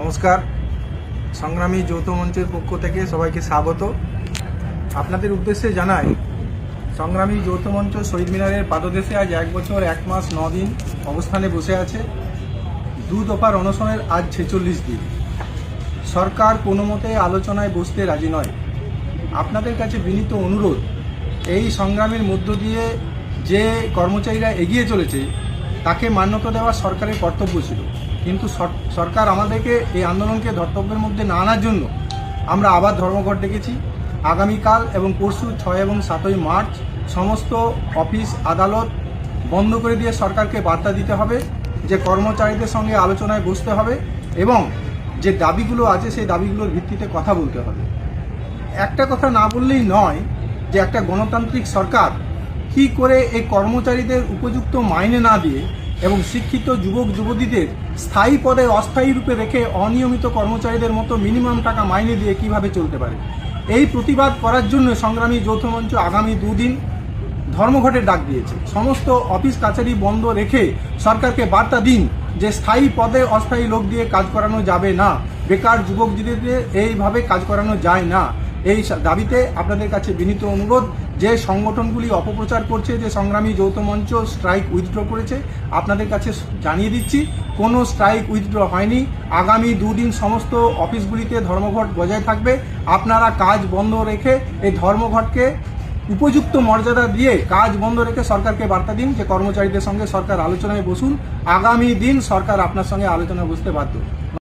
নমস্কার। সংগ্রামী যৌথ মঞ্চের পক্ষ থেকে সবাইকে স্বাগত। আপনাদের উদ্দেশ্যে জানাই, সংগ্রামী যৌথ মঞ্চ শহীদ মিনারের পাদদেশে আজ এক বছর, এক মাস, ন দিন অবস্থানে বসে আছে। দু দফার অনশনের আজ ছেচল্লিশ দিন। সরকার কোনো মতে আলোচনায় বসতে রাজি নয়। আপনাদের কাছে বিনীত অনুরোধ, এই সংগ্রামের মধ্য দিয়ে যে কর্মচারীরা এগিয়ে চলেছে তাকে মান্যতা দেওয়া সরকারের কর্তব্য ছিল। কিন্তু সর- সরকার আমাদেরকে এই আন্দোলনকে ধর্তব্যের মধ্যে না আনার জন্য আমরা আবার ধর্মঘট ডেকেছি। আগামীকাল এবং পরশু ছয় এবং সাতই মার্চ সমস্ত অফিস, আদালত বন্ধ করে দিয়ে সরকারকে বার্তা দিতে হবে যে কর্মচারীদের সঙ্গে আলোচনায় বসতে হবে এবং যে দাবিগুলো আছে সেই দাবিগুলোর ভিত্তিতে কথা বলতে হবে। একটা কথা না বললেই নয় যে একটা গণতান্ত্রিক সরকার কি করে এই কর্মচারীদের উপযুক্ত মাইনে না দিয়ে এবং শিক্ষিত যুবক যুবতীদের স্থায়ী পদে অস্থায়ী রূপে রেখে অনিয়মিত কর্মচারীদের মতো মিনিমাম টাকা মাইনে দিয়ে কীভাবে চলতে পারে? এই প্রতিবাদ করার জন্য সংগ্রামী যৌথ মঞ্চ আগামী দুদিন ধর্মঘটের ডাক দিয়েছে। সমস্ত অফিস কাছারি বন্ধ রেখে সরকারকে বার্তা দিন যে স্থায়ী পদে অস্থায়ী লোক দিয়ে কাজ করানো যাবে না। বেকার যুবক যুবতীদের এইভাবে কাজ করানো যায় না। এই দাবিতে আপনাদের কাছে বিনীত অনুরোধ, যে সংগঠনগুলি অপপ্রচার করছে, যে সংগ্রামী যৌথ মঞ্চ স্ট্রাইক উইথড্র করেছে, আপনাদের কাছে জানিয়ে দিচ্ছি, কোনো স্ট্রাইক উইথড্র হয়নি। আগামী দুদিন সমস্ত অফিসগুলিতে ধর্মঘট বজায় থাকবে। আপনারা কাজ বন্ধ রেখে এই ধর্মঘটকে উপযুক্ত মর্যাদা দিয়ে কাজ বন্ধ রেখে সরকারকে বার্তা দিন যে কর্মচারীদের সঙ্গে সরকার আলোচনায় বসুন। আগামী দিন সরকার আপনার সঙ্গে আলোচনায় বসতে বাধ্য।